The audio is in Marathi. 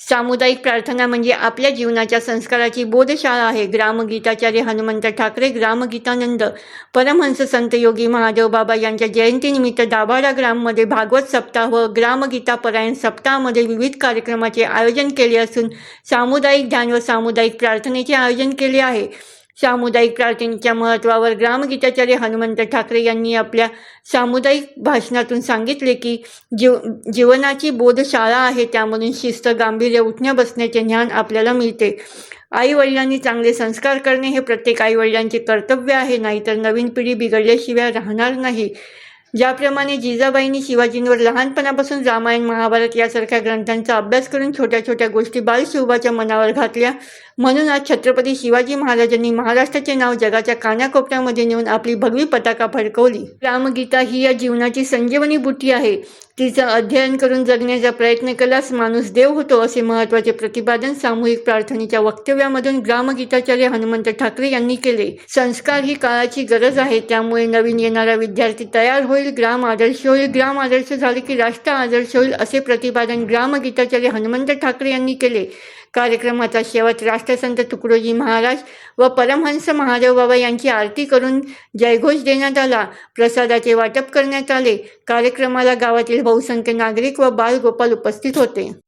सामुदायिक प्रार्थना म्हणजे आपल्या जीवनाच्या संस्काराची बोधशाळा आहे. ग्रामगीताचार्य हनुमंत ठाकरे ग्रामगीतानंद परमहंस संत योगी महादेव बाबा यांच्या जयंतीनिमित्त दाभाडा ग्राममध्ये भागवत सप्ताह व ग्रामगीता परायण सप्ताहामध्ये विविध कार्यक्रमाचे आयोजन केले असून सामुदायिक ध्यान व सामुदायिक प्रार्थनेचे आयोजन केले आहे. सामुदायिक प्रार्थनेच्या महत्त्वावर ग्रामगीताचार्य हनुमंत ठाकरे यांनी आपल्या सामुदायिक भाषणातून सांगितले की जीव जीवनाची बोधशाळा आहे त्यामधून शिस्त गांभीर्य उठण्या बसण्याचे ज्ञान आपल्याला मिळते. आई वडिलांनी चांगले संस्कार करणे हे प्रत्येक आई वडिलांचे कर्तव्य आहे नाहीतर नवीन पिढी बिघडल्याशिवाय राहणार नाही. ज्याप्रमाणे जिजाबाईंनी शिवाजींवर लहानपणापासून रामायण महाभारत यासारख्या ग्रंथांचा अभ्यास करून छोट्या छोट्या गोष्टी बालशिवबाच्या मनावर घातल्या म्हणून आज छत्रपती शिवाजी महाराजांनी महाराष्ट्राचे नाव जगाच्या कानाकोपऱ्यामध्ये नेऊन आपली भगवी पताका फडकवली. रामगीता ही या जीवनाची संजीवनी बुटी आहे. तिचं अध्ययन करून जगण्याचा प्रयत्न केल्यास माणूस देव होतो असे महत्त्वाचे प्रतिपादन सामूहिक प्रार्थनेच्या वक्तव्यामधून ग्रामगीताचार्य हनुमंत ठाकरे यांनी केले. संस्कार ही काळाची गरज आहे त्यामुळे नवीन येणारा विद्यार्थी तयार होईल ग्राम आदर्श होईल. ग्राम आदर्श झाले की राष्ट्र आदर्श होईल असे प्रतिपादन ग्रामगीताचार्य हनुमंत ठाकरे यांनी केले. कार्यक्रमाचा शेवट राष्ट्रसंत तुकडोजी महाराज व परमहंस महादेव बाबा यांची आरती करून जयघोष देण्यात आला. प्रसादाचे वाटप करण्यात आले. कार्यक्रमाला गावातील बहुसंख्य नागरिक व बालगोपाल उपस्थित होते.